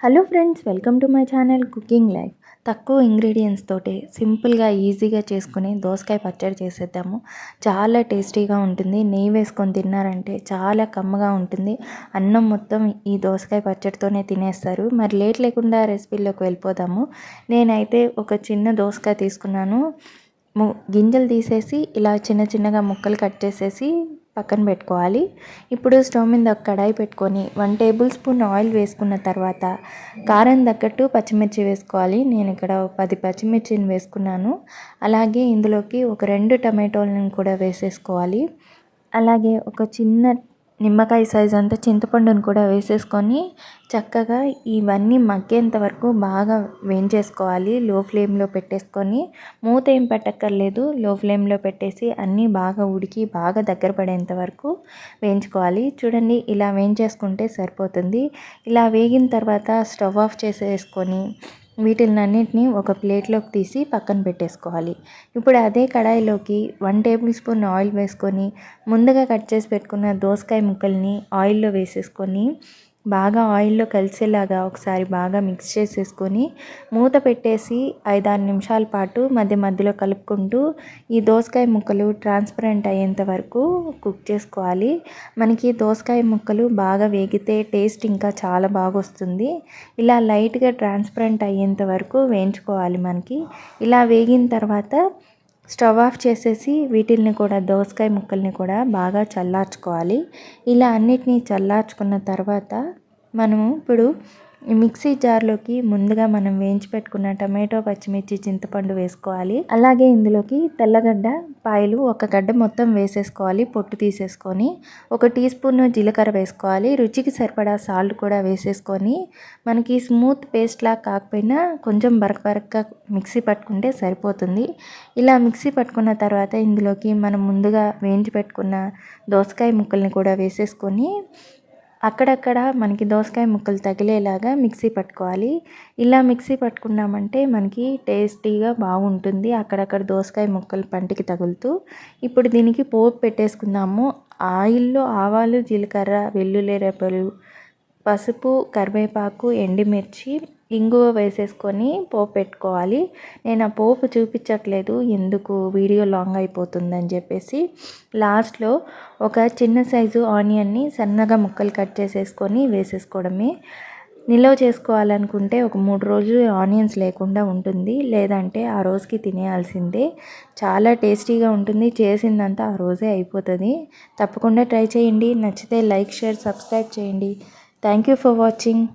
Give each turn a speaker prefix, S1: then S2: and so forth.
S1: Hello friends welcome to my channel cooking life. తక్కువ ingredients తోటి సింపుల్గా ఈజీగా చేసుకుని దోసకాయ పచ్చడి చేసేద్దాము. చాలా టేస్టీగా ఉంటుంది. నెయ్యి వేసుకొని తిన్నారంటే చాలా కమ్మగా ఉంటుంది. అన్నం మొత్తం ఈ దోసకాయ పచ్చడితోనే తినేస్తారు. మరి లేట్ లేకుండా రెసిపీలోకి వెళ్ళిపోదాము. నేనైతే ఒక చిన్న దోసకాయ తీసుకున్నాను. గింజలు తీసేసి ఇలా చిన్న చిన్నగా ముక్కలు కట్ చేసేసి పక్కన పెట్టుకోవాలి. ఇప్పుడు స్టవ్ మీద ఒక కడాయి పెట్టుకొని వన్ టేబుల్ స్పూన్ ఆయిల్ వేసుకున్న తర్వాత కారం తగ్గట్టు పచ్చిమిర్చి వేసుకోవాలి. నేను ఇక్కడ పది పచ్చిమిర్చిని వేసుకున్నాను. అలాగే ఇందులోకి ఒక రెండు టమాటోలను కూడా వేసేసుకోవాలి. అలాగే ఒక చిన్న నిమ్మకాయ సైజ్ అంతా చింతపండును కూడా వేసేసుకొని చక్కగా ఇవన్నీ మగ్గేంత వరకు బాగా వేయించేసుకోవాలి. లో ఫ్లేమ్లో పెట్టేసుకొని మూత ఏం పెట్టక్కర్లేదు. లో ఫ్లేమ్లో పెట్టేసి అన్నీ బాగా ఉడికి బాగా దగ్గర పడేంత వరకు వేయించుకోవాలి. చూడండి ఇలా వేయించేసుకుంటే సరిపోతుంది. ఇలా వేగిన తర్వాత స్టవ్ ఆఫ్ చేసేసుకొని వీటినన్నిటిని ఒక ప్లేట్లోకి తీసి పక్కన పెట్టేసుకోవాలి. ఇప్పుడు అదే కడాయిలోకి వన్ టేబుల్ స్పూన్ ఆయిల్ వేసుకొని ముందుగా కట్ చేసి పెట్టుకున్న దోసకాయ ముక్కల్ని ఆయిల్లో వేసేసుకొని బాగా ఆయిల్లో కలిసేలాగా ఒకసారి బాగా మిక్స్ చేసేసుకొని మూత పెట్టేసి ఐదారు నిమిషాల పాటు మధ్య మధ్యలో కలుపుకుంటూ ఈ దోసకాయ ముక్కలు ట్రాన్స్పరెంట్ అయ్యేంత వరకు కుక్ చేసుకోవాలి. మనకి దోసకాయ ముక్కలు బాగా వేగితే టేస్ట్ ఇంకా చాలా బాగా వస్తుంది. ఇలా లైట్గా ట్రాన్స్పరెంట్ అయ్యేంత వరకు వేయించుకోవాలి మనకి. ఇలా వేగిన తర్వాత స్టవ్ ఆఫ్ చేసేసి వీటిల్ని కూడా దోసకాయ ముక్కల్ని కూడా బాగా చల్లార్చుకోవాలి. ఇలా అన్నిటినీ చల్లార్చుకున్న తర్వాత మనము ఇప్పుడు మిక్సీ జార్లోకి ముందుగా మనం వేయించి పెట్టుకున్న టమాటో పచ్చిమిర్చి చింతపండు వేసుకోవాలి. అలాగే ఇందులోకి తెల్లగడ్డ పాయలు ఒక గడ్డ మొత్తం వేసేసుకోవాలి పొట్టు తీసేసుకొని. ఒక టీ స్పూన్ జీలకర్ర వేసుకోవాలి రుచికి సరిపడా సాల్ట్ కూడా వేసేసుకొని. మనకి స్మూత్ పేస్ట్లా కాకపోయినా కొంచెం బరక బరకగా మిక్సీ పట్టుకుంటే సరిపోతుంది. ఇలా మిక్సీ పట్టుకున్న తర్వాత ఇందులోకి మనం ముందుగా వేయించి పెట్టుకున్న దోసకాయ ముక్కల్ని కూడా వేసేసుకొని అక్కడక్కడ మనకి దోసకాయ ముక్కలు తగిలేలాగా మిక్సీ పట్టుకోవాలి. ఇలా మిక్సీ పట్టుకున్నామంటే మనకి టేస్టీగా బాగుంటుంది అక్కడక్కడ దోసకాయ ముక్కలు పంటికి తగులుతూ. ఇప్పుడు దీనికి పోపు పెట్టేసుకుందాము. ఆయిల్లో ఆవాలు జీలకర్ర వెల్లుల్లి రెప్పలు పసుపు కరివేపాకు ఎండుమిర్చి ఇంగువ వేసేసుకొని పోపు పెట్టుకోవాలి. నేను ఆ పోపు చూపించట్లేదు ఎందుకు వీడియో లాంగ్ అయిపోతుందని చెప్పేసి. లాస్ట్లో ఒక చిన్న సైజు ఆనియన్ని సన్నగా ముక్కలు కట్ చేసేసుకొని వేసేసుకోవడమే. నిల్వ చేసుకోవాలనుకుంటే ఒక మూడు రోజులు ఆనియన్స్ లేకుండా ఉంటుంది. లేదంటే ఆ రోజుకి తినేయాల్సిందే. చాలా టేస్టీగా ఉంటుంది. చేసిందంతా ఆ రోజే అయిపోతుంది. తప్పకుండా ట్రై చేయండి. నచ్చితే లైక్ షేర్ సబ్స్క్రైబ్ చేయండి. Thank you for watching.